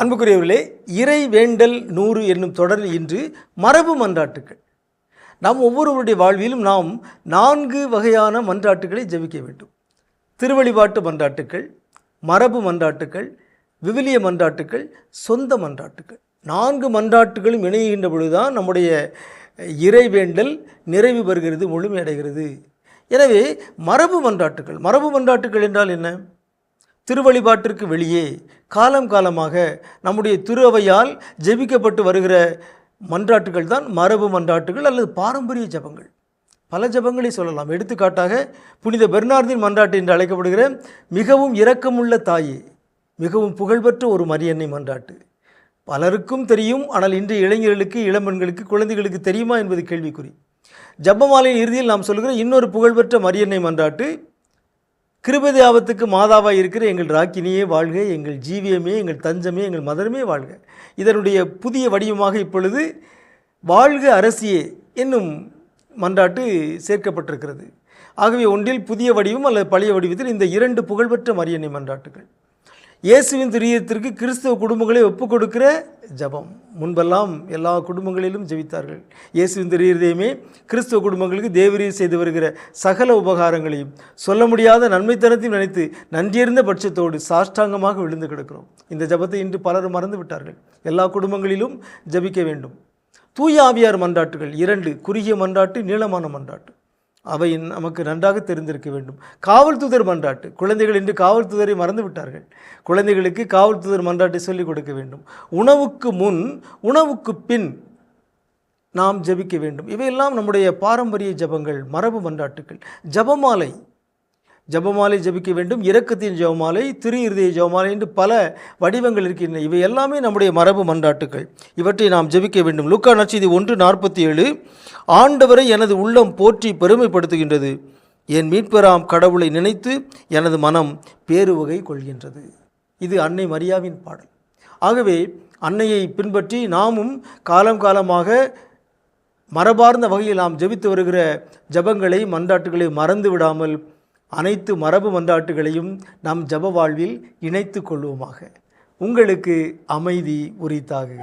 அன்புக்குரியவர்களே இறை வேண்டல் நூறு என்னும் தொடரில் இன்று மரபு மன்றாட்டுக்கள். நாம் ஒவ்வொருவருடைய வாழ்விலும் நாம் நான்கு வகையான மன்றாட்டுகளை ஜெபிக்க வேண்டும். திருவழிபாட்டு மன்றாட்டுக்கள் மரபு மன்றாட்டுக்கள் விவிலிய மன்றாட்டுக்கள் சொந்த மன்றாட்டுக்கள். நான்கு மன்றாட்டுகளும் இணைகின்ற பொழுதுதான் நம்முடைய இறைவேண்டல் நிறைவு பெறுகிறது முழுமையடைகிறது எனவே மரபு மன்றாட்டுகள் மரபு மன்றாட்டுகள் என்றால் என்ன? திருவழிபாட்டிற்கு வெளியே காலம் காலமாக நம்முடைய திரு அவையால் ஜெபிக்கப்பட்டு வருகிற மன்றாட்டுகள் தான் மரபு மன்றாட்டுகள் அல்லது பாரம்பரிய ஜபங்கள். பல ஜபங்களை சொல்லலாம். எடுத்துக்காட்டாக புனித பெர்னார்தின் மன்றாட்டு என்று அழைக்கப்படுகிற மிகவும் இரக்கமுள்ள தாயே மிகவும் புகழ்பெற்ற ஒரு மரியன்னை மன்றாட்டு. பலருக்கும் தெரியும். ஆனால் இன்றைய இளைஞர்களுக்கு இளம்பெண்களுக்கு குழந்தைகளுக்கு தெரியுமா என்பது கேள்விக்குறி. ஜப்பமாலையின் இறுதியில் நாம் சொல்கிற இன்னொரு புகழ்பெற்ற மரியன்னை மன்றாட்டு கிருபதி ஆபத்துக்கு மாதாவாக இருக்கிற எங்கள் ராக்கினியே வாழ்க எங்கள் ஜீவியமே எங்கள் தஞ்சமே எங்கள் மதரமே வாழ்க. இதனுடைய புதிய வடிவமாக இப்பொழுது வாழ்க அரசியே என்னும் மன்றாட்டு சேர்க்கப்பட்டிருக்கிறது. ஆகவே ஒன்றில் புதிய வடிவம் அல்லது பழைய வடிவத்தில் இந்த இரண்டு புகழ்பெற்ற மரியன்னை மன்றாட்டுகள். இயேசுவின் திரியத்திற்கு கிறிஸ்தவ குடும்பங்களை ஒப்புக் கொடுக்கிற ஜபம். முன்பெல்லாம் எல்லா குடும்பங்களிலும் ஜெபித்தார்கள். இயேசுவின் துரியதையுமே கிறிஸ்தவ குடும்பங்களுக்கு தேவரீர் செய்து வருகிற சகல உபகாரங்களையும் சொல்ல முடியாத நன்மைத்தனத்தையும் நினைத்து நன்றியிருந்த பட்சத்தோடு சாஷ்டாங்கமாக விழுந்து கிடக்கிறோம். இந்த ஜபத்தை இன்று பலரும் மறந்து விட்டார்கள். எல்லா குடும்பங்களிலும் ஜபிக்க வேண்டும். தூய ஆவியார் மன்றாட்டுகள் இரண்டு குறுகிய மன்றாட்டு நீளமான மன்றாட்டு. அவை நமக்கு நன்றாக தெரிந்திருக்க வேண்டும். காவல் தூதர் மன்றாட்டு. குழந்தைகள் இன்று காவல் தூதரை மறந்து விட்டார்கள். குழந்தைகளுக்கு காவல் தூதர் மன்றாட்டை சொல்லிக் கொடுக்க வேண்டும். உணவுக்கு முன் உணவுக்கு பின் நாம் ஜெபிக்க வேண்டும். இவையெல்லாம் நம்முடைய பாரம்பரிய ஜபங்கள் மரபு மன்றாட்டுகள் ஜபமாலை ஜபமாலை ஜபிக்க வேண்டும். இரக்கத்தின் ஜபமாலை திரு இருதய ஜபமாலை என்று பல வடிவங்கள் இருக்கின்றன. இவை எல்லாமே நம்முடைய மரபு மன்றாட்டுகள் இவற்றை நாம் ஜபிக்க வேண்டும். லுக்கா நற்செய்தி ஒன்று நாற்பத்தி ஏழு ஆண்டவரை எனது உள்ளம் போற்றி பெருமைப்படுத்துகின்றது. என் மீட்பெறாம் கடவுளை நினைத்து எனது மனம் பேருவகை கொள்கின்றது. இது அன்னை மரியாவின் பாடல். ஆகவே அன்னையை பின்பற்றி நாமும் காலம் காலமாக மரபார்ந்த வகையில் நாம் ஜெபித்து வருகிற ஜபங்களை மன்றாட்டுகளை மறந்து விடாமல் அனைத்து மரபு மன்றாட்டுகளையும் நம் ஜப வாழ்வில் இணைத்து கொள்வோமாக. உங்களுக்கு அமைதி உரித்தாகுக.